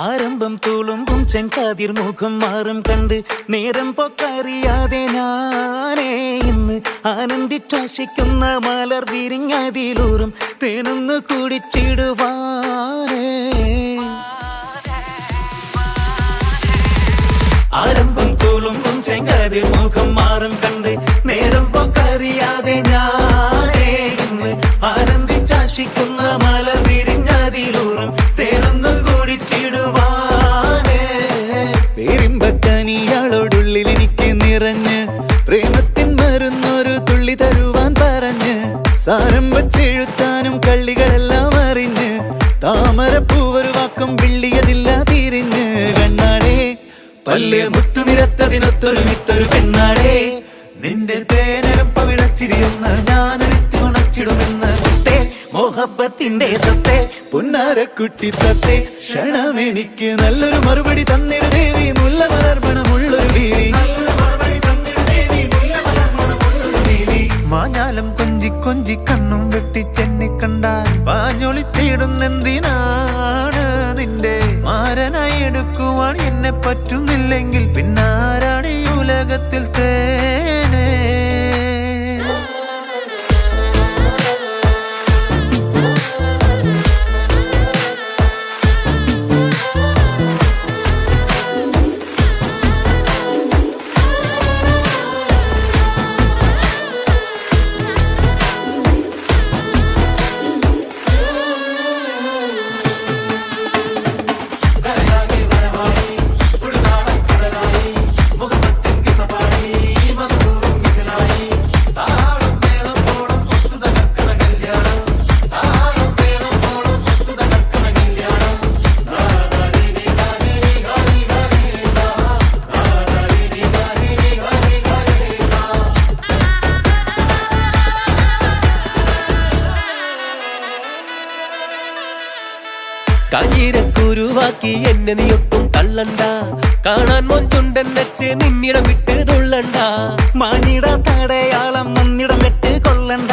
ആരംഭം തുളുമ്പും ചെങ്കാതിർ മുഖം മാറും കണ്ട് നേരം പൊക്കറിയാതെ ഇന്ന് ആനന്ദിച്ചാശിക്കുന്ന മലർ വിരിഞ്ഞതിലൂറും തേനൊന്നു കുടിച്ചിടുവാനേ. ആരംഭം തുളുമ്പും ചെങ്കാതിർ മുഖം മാറും കണ്ട് നേരം പൊക്കറിയാതെ ഞാനേ ആനന്ദിച്ചാശിക്കുന്ന മലർ സാരം വച്ചെഴുത്താനും കള്ളികളെല്ലാം അറിഞ്ഞ് താമരപ്പൂവൊരു വാക്കും വിള്ളിയതില്ല തിരിഞ്ഞ്. കണ്ണാളെ പല്ലേ മുത്തു നിരത്തതിനൊത്തൊരു മിത്തൊരു പെണ്ണാളെ നിന്റെ തേനലും പവിടച്ചിരിയുന്ന ഞാനൊരുത്തി ഉണച്ചിടുമെന്ന് മുത്തേ മോഹബത്തിന്റെ സ്വത്തെ പുന്നാരക്കുട്ടി തത്തെ ക്ഷണം എനിക്ക് നല്ലൊരു മറുപടി തന്നിട ദേവി മുല്ല മലർമണമുള്ളൊരു ബീവി മാഞ്ഞാലം കൊഞ്ചി കൊഞ്ചി കണ്ണും വെട്ടി ചെന്നി കണ്ടാൽ പാഞ്ഞൊളിച്ചിടുന്നെന്തിനാണ് നിന്റെ മാരനായി എടുക്കുവാൻ എന്നെ പറ്റുന്നില്ലെങ്കിൽ പിന്നാരാണ് കാഞ്ഞിരക്കുരുവാക്കി എന്നെ നീ ഒട്ടും തള്ളണ്ട. കാണാൻ മൊഞ്ചുണ്ടൻ വെച്ച് നിന്നിടം വിട്ട് തുള്ളണ്ട. മാനിട തടയാളം നന്നിടം വിട്ട് കൊള്ളണ്ട.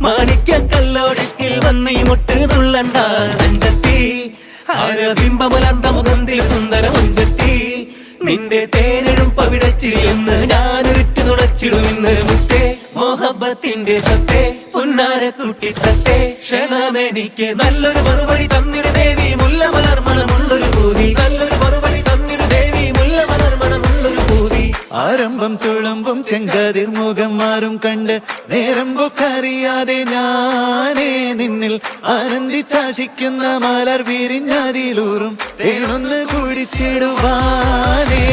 മാണിക്ക കല്ലോടിക്കിൽ വന്ന് മുട്ട് തുള്ളണ്ട. അഞ്ചത്തി ആരോബിംബമുലന്ത മുഖന്തിൽ സുന്ദര മുഞ്ചത്തി. നിന്റെ തേനെഴും പവിടച്ചിരിയെന്ന് ഞാനൊരുറ്റു തുളച്ചിടുമെന്ന് മുത്തേ. മോഹബത്തിന്റെ സത്തെ പുന്നാര കുട്ടിത്തത്തെ. ക്ഷണമെനിക്ക് നല്ലൊരു മറുപടി തന്നിട ദേവി മുല്ല മലർമണമുള്ളൊരു ഭൂമി നല്ലൊരു മറുപടി തന്നിട ദേവി മുല്ല മലർമണമുള്ളൊരു ഭൂമി ആരംഭം തുളുമ്പും ചെങ്കതിർ മുഖം മാറും കണ്ട് നേരം പൊക്കറിയാതെ ഞാനേ നിന്നിൽ ആനന്ദിച്ചാശിക്കുന്ന മലർ വിരിഞ്ഞതിലൂറും തേനൊന്ന് കുടിച്ചിടുവാനേ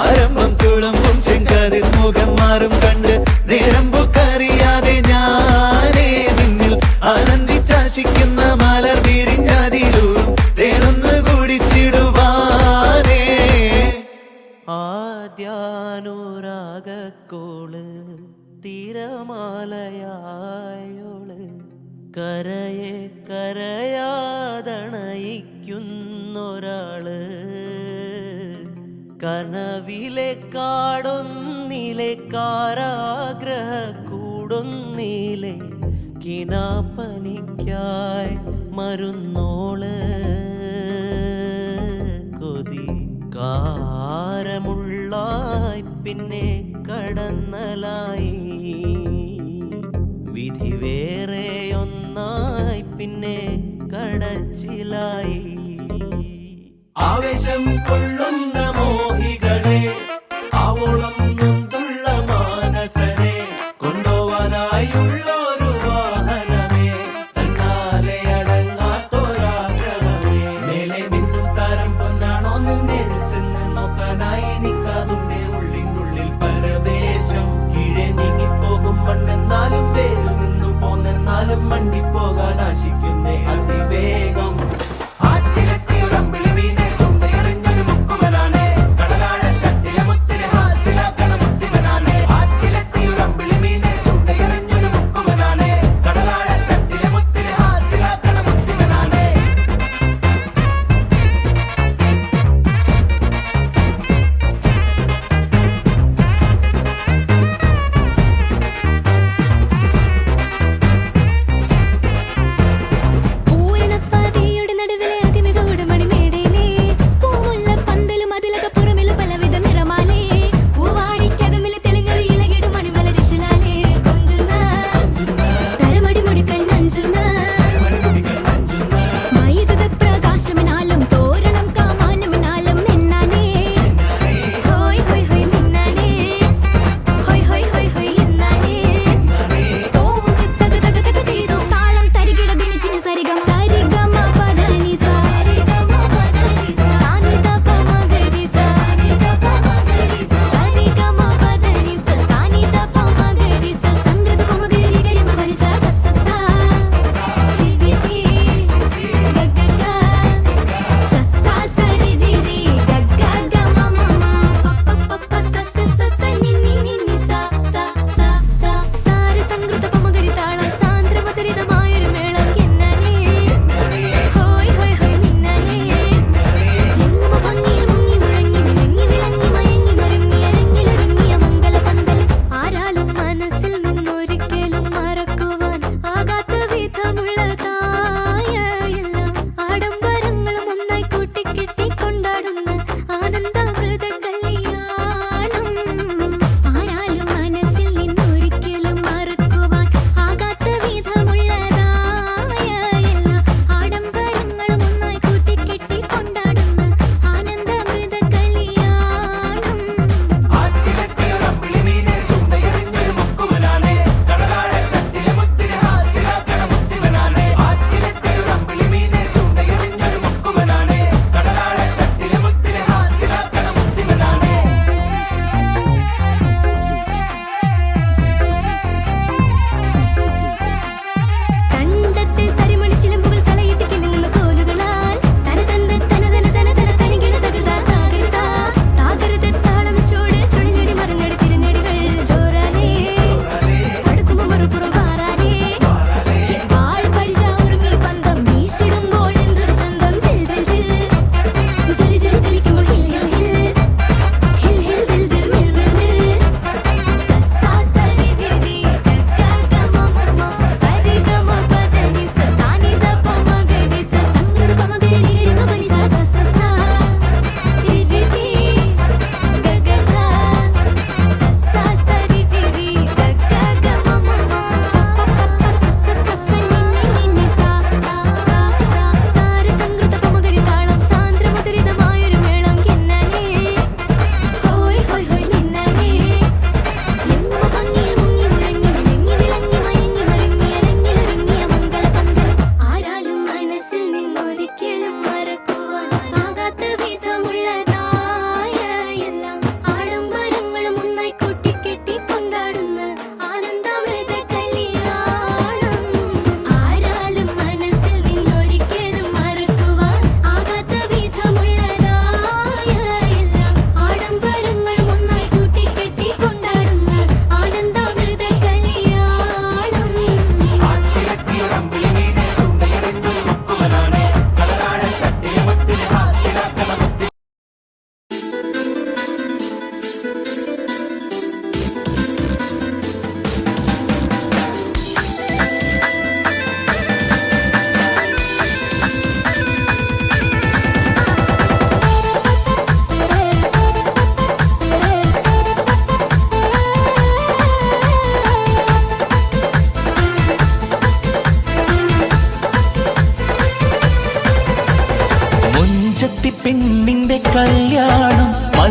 ആരംഭം തുളുമ്പും ചെങ്കതിർ മുഖം മാറും കണ്ട് നേരം പൊക്കറിയാതെ ഞാനേ നിന്നിൽ ആനന്ദിച്ചാശിക്കുന്ന മലർ തിരമാലയായോൾ കരയെ കരയാതണയിക്കുന്നൊരാൾ. കനവിലെ കാടൊന്നിലെ കാരാഗ്രഹ കൂടൊന്നിലെ കിനാപ്പനിക്കായി മരുന്നോൾ. കൊതി കാരമുള്ളായി പിന്നെ കടന്നലായി. ആവേശം കൊള്ളുന്ന.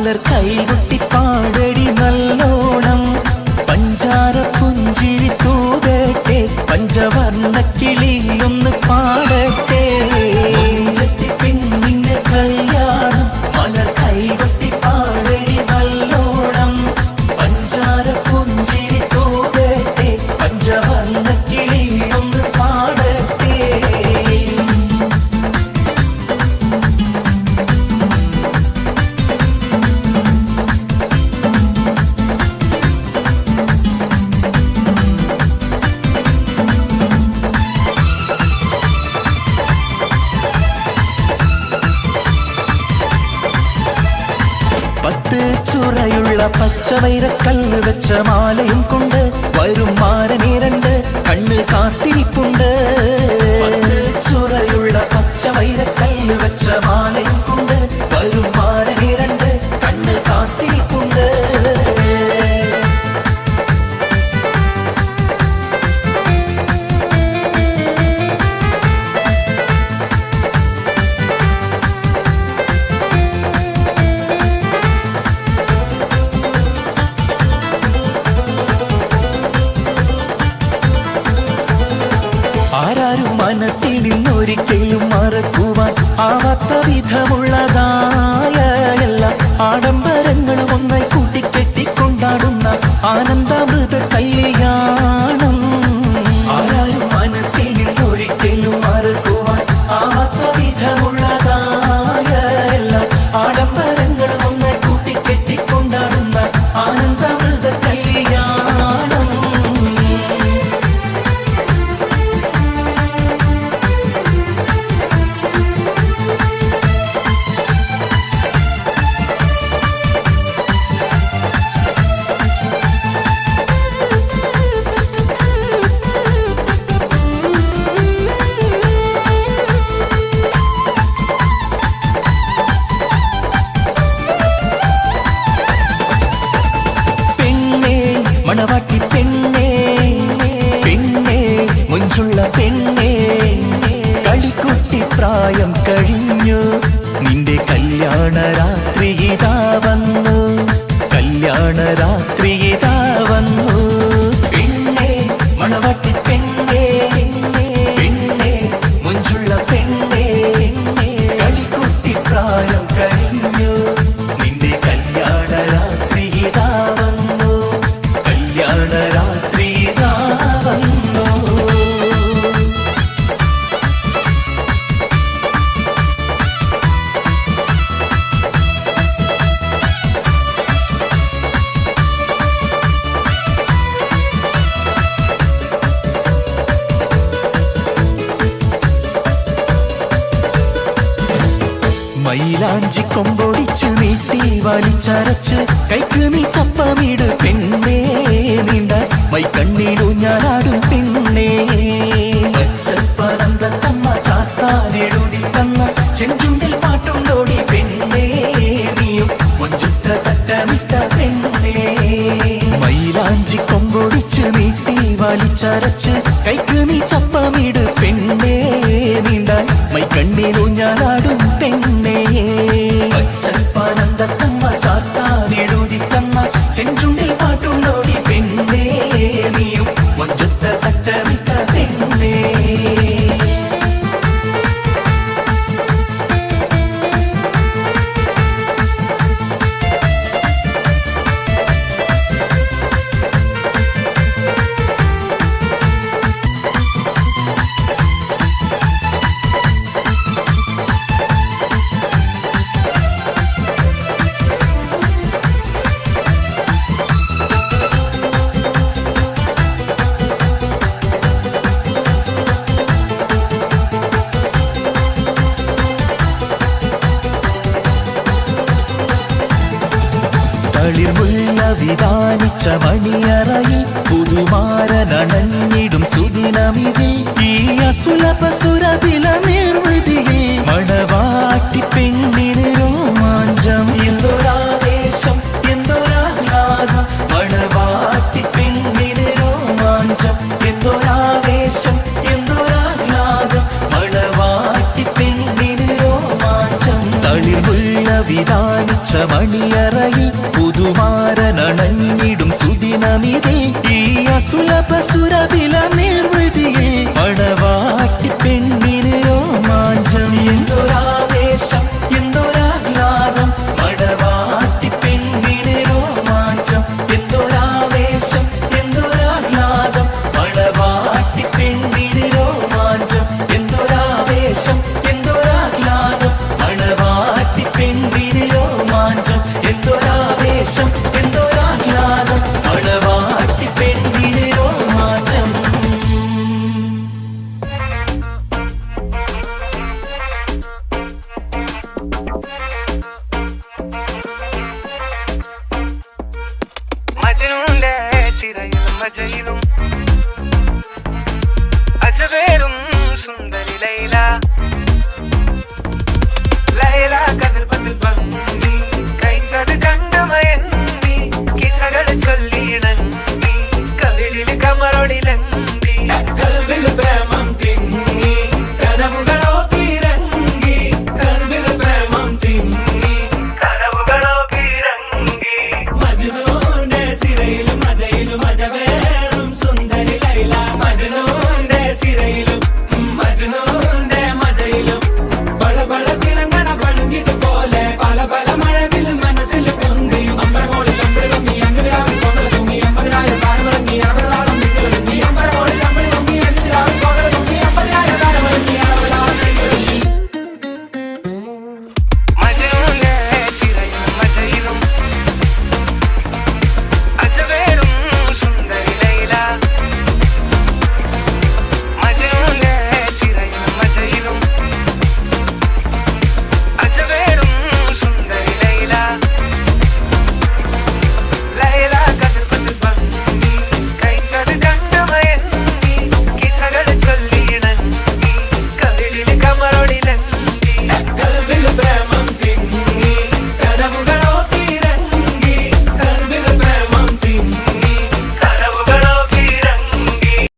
മലർ കൈകുട്ടി பச்சை வைர கல்லு வச்ச மாலையும் கொண்டு வரும் மாற நேரண்டு கண்ணு காத்திரிப்புண்டு சுரையுள்ள பச்சை வைர வச்ச மா മൈലാഞ്ചി കൊമ്പൊടിച്ചു നീട്ടി വലിച്ചരച്ച് കൈക്ക് നീ ചപ്പമിട് പെണ്ണേ നീണ്ട മൈ മൈക്കണ്ണീടു ഞാനാടും പെണ്ണേ. പച്ചപ്പനന്തത്തമ്മ ചാത്താനെഴുതി തന്ന ചെഞ്ചുണ്ടിൽ പാട്ടുണ്ടോടി മൈലാഞ്ചി കൊമ്പൊടിച്ച് നീട്ടി വലിച്ചരച്ച് കൈക്ക് നീ ചപ്പമിട് പെണ്ണേ നീണ്ടാൽ മൈക്കണ്ണിലു ഞാനാടും പെണ്ണേ. പച്ചപ്പാനന്ദത്തമ്മ പുതുമാരനണഞ്ഞിടും സുദിനമിതിൽ ഈ അസുലഭ വില നിർവൃതിയിൽ മണവാട്ടി പെണ്ണിന് രോമാഞ്ചം. എന്തൊരാവേശം എന്തൊരാഹ്ലാദം. മണവാട്ടി പെണ്ണിന് രോമാഞ്ചം. എന്തൊരാവേശം എന്തൊരാഹ്ലാദം. മണവാട്ടി പെണ്ണിന് രോമാഞ്ചം. തളിർമുള്ള വിധാനിച്ച മണിയറയിൽ അസുലഭ സുരവില നിർവൃതിയിൽ I've dream